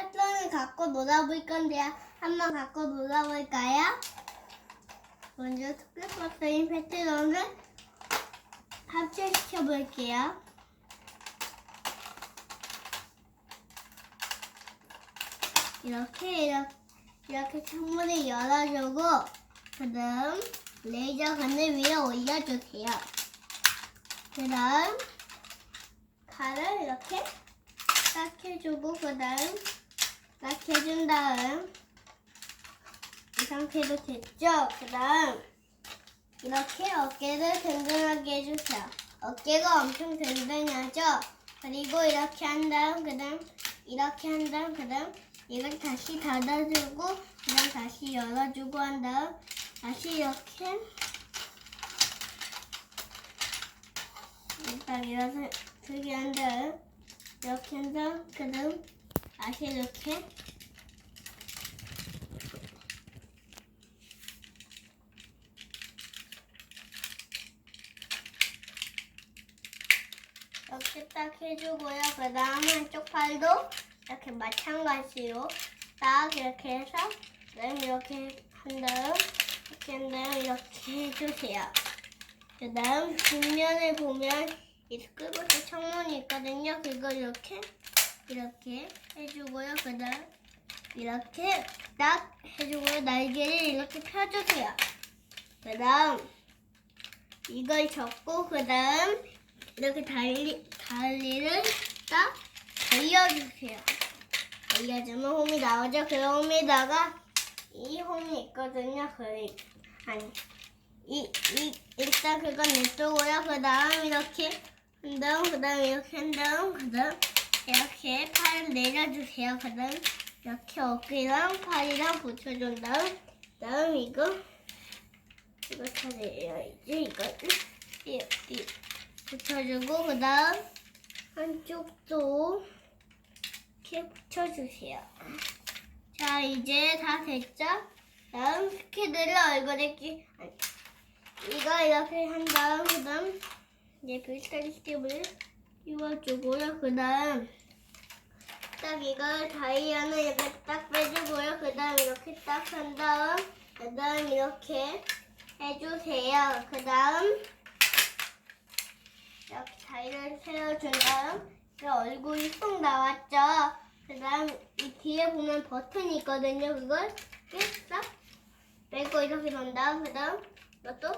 패턴을 갖고 놀아볼 건데요. 한번 갖고 놀아볼까요? 먼저 스크래퍼스인 패턴을 합체시켜 볼게요. 이렇게 이렇게, 이렇게 창문을 열어주고 그다음 레이저 건을 위에 올려주세요. 그다음 칼을 이렇게 딱 해주고 그다음 딱 해준 다음 이 상태도 됐죠? 그 다음 이렇게 어깨를 든든하게 해주세요. 어깨가 엄청 든든하죠? 그리고 이렇게 한 다음 그 다음 이렇게 한 다음 그 다음 이걸 다시 닫아주고 그 다음 다시 열어주고 한 다음 다시 이렇게 딱 이렇게 한 다음 이렇게 한 다음 그 다음 다시 이렇게 이렇게 딱 해주고요. 그 다음 한쪽 팔도 이렇게 마찬가지로 딱 이렇게 해서 그다음 이렇게 한 다음 이렇게 한 다음 이렇게 해주세요. 그 다음 뒷면을 보면 이 스크루트 창문이 있거든요. 그걸 이렇게 이렇게 해주고요. 그 다음 이렇게 딱 해주고요. 날개를 이렇게 펴주세요. 그 다음 이걸 접고 그 다음 이렇게 달리, 달리를 딱 돌려주세요. 돌려주면 홈이 나오죠. 그 홈에다가 이 홈이 있거든요. 그, 아니, 이, 이, 일단 그건 냅두고요. 그 다음 이렇게 한 다음, 그 다음 이렇게 한 다음, 그 다음 이렇게 팔을 내려주세요. 그 다음 이렇게 어깨랑 팔이랑 붙여준 다음, 그 다음 이거, 이거 찾아야지. 이거를 이렇게 붙여주고, 그 다음 한쪽도 이렇게 붙여주세요. 자, 이제 다 됐죠? 다음 스키드를 얼굴에 끼, 이거 이렇게 한 다음, 그 다음 이제 뷰스타리 스텝을 띄워주고요. 그 다음 딱 이걸 다이아는 이렇게 딱 빼주고요. 그 다음 이렇게 딱 한 다음 그 다음 이렇게 해주세요. 그 다음 이렇게 다이를 세워준 다음 이 얼굴이 쏙 나왔죠. 그 다음 이 뒤에 보면 버튼이 있거든요. 그걸 딱 빼고 이렇게 놓은 다음 그 다음 이것도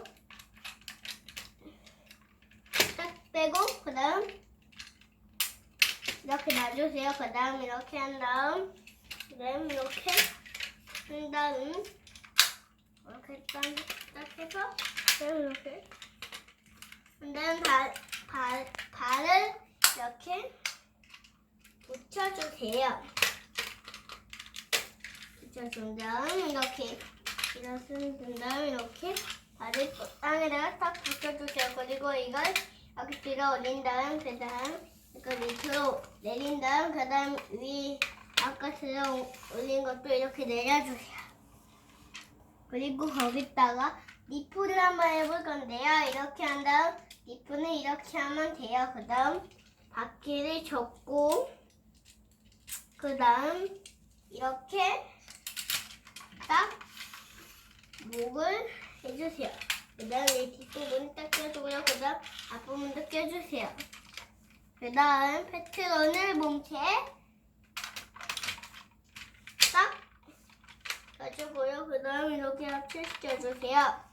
딱 빼고 그 다음 이렇게 놔주세요. 그 다음 이렇게 한 다음 그 다음 이렇게 한 다음 이렇게 딱, 딱 해서 그 다음 이렇게 그 다음 발, 발, 발을 이렇게 붙여주세요. 붙여준 다음 이렇게 일어선 다음 이렇게 발을 땅에다가 딱 붙여주세요. 그리고 이걸 이렇게 들어 올린 다음 그 다음 이걸 밑으로 내린 다음 그 다음 위 아까 들어 올린 것도 이렇게 내려주세요. 그리고 거기다가 니프를 한번 해볼 건데요. 이렇게 한 다음 니프는 이렇게 하면 돼요. 그 다음 바퀴를 접고 그 다음 이렇게 딱 목을 해주세요. 그 다음에 뒷부분 딱 껴주고요. 그 다음 앞부분도 껴주세요. 그 다음 패트런을 몸체에 딱 껴주고요. 그 다음 이렇게 합체시켜주세요.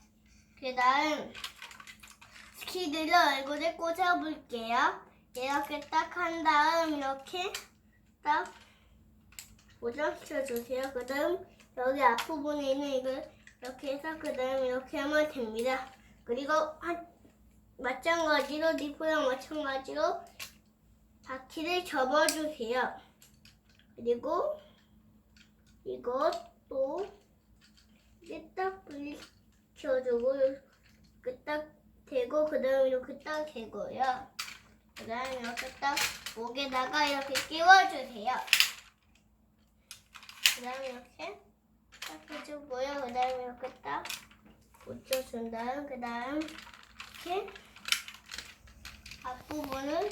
그 다음 스키드를 얼굴에 꽂아볼게요. 이렇게 딱 한 다음 이렇게 딱 고정시켜주세요. 그 다음 여기 앞부분에 있는 이걸 이렇게 해서 그 다음 이렇게 하면 됩니다. 그리고 한, 마찬가지로 니프랑 마찬가지로 바퀴를 접어주세요. 그리고 이것도 이렇게 딱 불켜주고 이렇게 딱 대고 그 다음 이렇게 딱 대고요. 그 다음 이렇게 딱 목에다가 이렇게 끼워주세요. 그 다음 이렇게 딱 해주고요. 그 다음에 이렇게 딱 붙여준 다음, 그 다음 이렇게 앞부분을